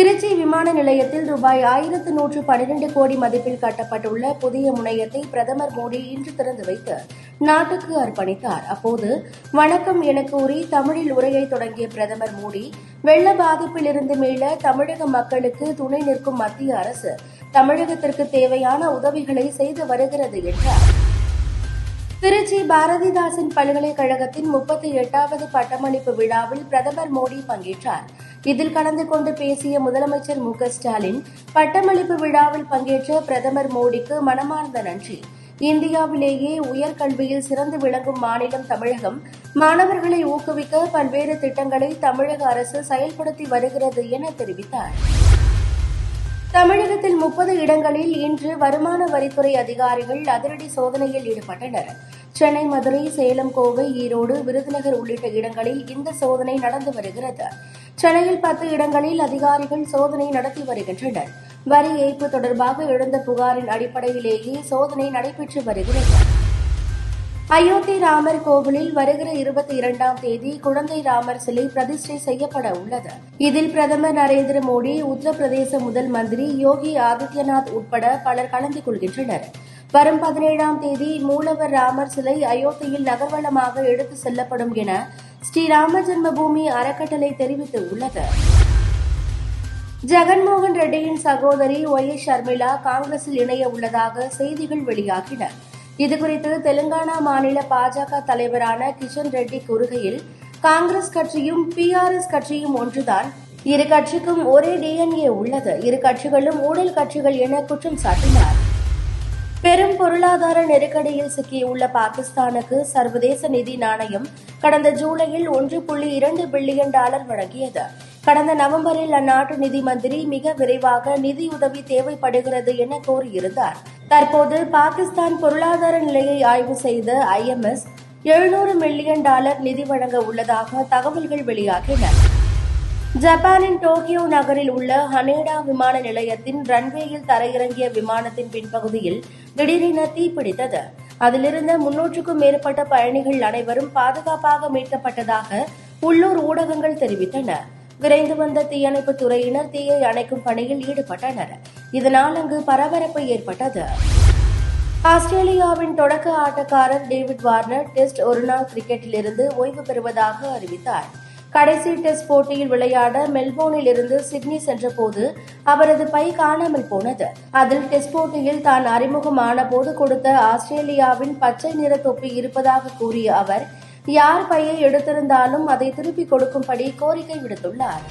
திருச்சி விமான நிலையத்தில் ரூபாய் ஆயிரத்து நூற்று பன்னிரண்டு கோடி மதிப்பில் கட்டப்பட்டுள்ள புதிய முனையத்தை பிரதமர் மோடி இன்று திறந்து வைத்து நாட்டுக்கு அர்ப்பணித்தார். அப்போது வணக்கம் என கூறி தமிழில் உரையை தொடங்கிய பிரதமர் மோடி வெள்ள பாதிப்பிலிருந்து மீள தமிழக மக்களுக்கு துணை நிற்கும் மத்திய அரசு தமிழகத்திற்கு தேவையான உதவிகளை செய்து வருகிறது என்றார். திருச்சி பாரதிதாசன் பல்கலைக்கழகத்தின் முப்பத்தி எட்டாவது பட்டமளிப்பு விழாவில் பிரதமர் மோடி பங்கேற்றார். இதில் கலந்து கொண்டு பேசிய முதலமைச்சர் மு க ஸ்டாலின் பட்டமளிப்பு விழாவில் பங்கேற்ற பிரதமர் மோடிக்கு மனமார்ந்த நன்றி. இந்தியாவிலேயே உயர்கல்வியில் சிறந்து விளங்கும் மாநிலம் தமிழகம். மாணவர்களை ஊக்குவிக்க பல்வேறு திட்டங்களை தமிழக அரசு செயல்படுத்தி வருகிறது என தெரிவித்தார். தமிழகத்தில் முப்பது இடங்களில் இன்று வருமான வரித்துறை அதிகாரிகள் அதிரடி சோதனையில் ஈடுபட்டனர். சென்னை மதுரை சேலம் கோவை ஈரோடு விருதுநகர் உள்ளிட்ட இடங்களில் இந்த சோதனை நடந்து வருகிறது. சென்னையில் பத்து இடங்களில் அதிகாரிகள் சோதனை நடத்தி வருகின்றனர். வரி ஏய்ப்பு தொடர்பாக எழுந்த புகாரின் அடிப்படையிலேயே சோதனை நடைபெற்று வருகிறது. அயோத்தி ராமர் கோவிலில் வருகிற இருபத்தி இரண்டாம் தேதி குழந்தை ராமர் சிலை பிரதிஷ்டை செய்யப்பட உள்ளது. இதில் பிரதமர் நரேந்திர மோடி உத்தரப்பிரதேச முதல் மந்திரி யோகி ஆதித்யநாத் உட்பட பலர் கலந்து கொள்கின்றனர். வரும் பதினேழாம் தேதி மூலவர் ராமர் சிலை அயோத்தியில் நகர்வலமாக எடுத்து செல்லப்படும் என ஸ்ரீராம ஜென்மபூமி அறக்கட்டளை தெரிவித்துள்ளது ஜெகன்மோகன் ரெட்டியின் சகோதரி ஒய் எஸ் ஷர்மிளா காங்கிரஸில் இணைய உள்ளதாக செய்திகள் வெளியாகின. இதுகுறித்து தெலுங்கானா மாநில பாஜக தலைவரான கிஷன் ரெட்டி கூறுகையில் காங்கிரஸ் கட்சியும் பிஆர்எஸ் கட்சியும் ஒன்றுதான். இரு கட்சிக்கும் ஒரே டிஎன்ஏ உள்ளது. இரு கட்சிகளும் ஊழல் கட்சிகள் என குற்றம் சாட்டினார். பெரும் பொருளாதார நெருக்கடியில் சிக்கியுள்ள பாகிஸ்தானுக்கு சர்வதேச நிதி நாணயம் கடந்த ஜூலையில் ஒன்று புள்ளி இரண்டு பில்லியன் டாலர் வழங்கியது. கடந்த நவம்பரில் அந்நாட்டு நிதி மந்திரி மிக விரைவாக நிதியுதவி தேவைப்படுகிறது என கூறியிருந்தார். தற்போது பாகிஸ்தான் பொருளாதார நிலையை ஆய்வு செய்த ஐஎம்எஸ் எழுநூறு மில்லியன் டாலர் நிதி வழங்க உள்ளதாக தகவல்கள் வெளியாகின. ஜப்பானின் டோக்கியோ நகரில் உள்ள ஹனேடா விமான நிலையத்தின் ரன்வேயில் தரையிறங்கிய விமானத்தின் பின்பகுதியில் திடீரென தீப்பிடித்தது அதிலிருந்த முன்னூற்றுக்கும் மேற்பட்ட பயணிகள் அனைவரும் பாதுகாப்பாக மீட்கப்பட்டதாக உள்ளூர் ஊடகங்கள் தெரிவித்தன. விரைந்து வந்த தீயணைப்புத் துறையினர் தீயை அணைக்கும் பணியில் ஈடுபட்டனர். இதனால் அங்கு பரபரப்பு ஏற்பட்டது. ஆஸ்திரேலியாவின் தொடக்க ஆட்டக்காரர் டேவிட் வார்னர் டெஸ்ட் ஒருநாள் கிரிக்கெட்டிலிருந்து ஓய்வு பெறுவதாக அறிவித்தார். கடைசி டெஸ்ட் போட்டியில் விளையாட மெல்போர்னில் இருந்து சிட்னி சென்றபோது அவரது பை காணாமல் போனது. அதில் டெஸ்ட் போட்டியில் தான் அறிமுகமான போது கொடுத்த ஆஸ்திரேலியாவின் பச்சை நிற தொப்பி இருப்பதாக கூறிய அவர் யார் பையை எடுத்திருந்தாலும் அதை திருப்பிக் கொடுக்கும்படி கோரிக்கை விடுத்துள்ளார்.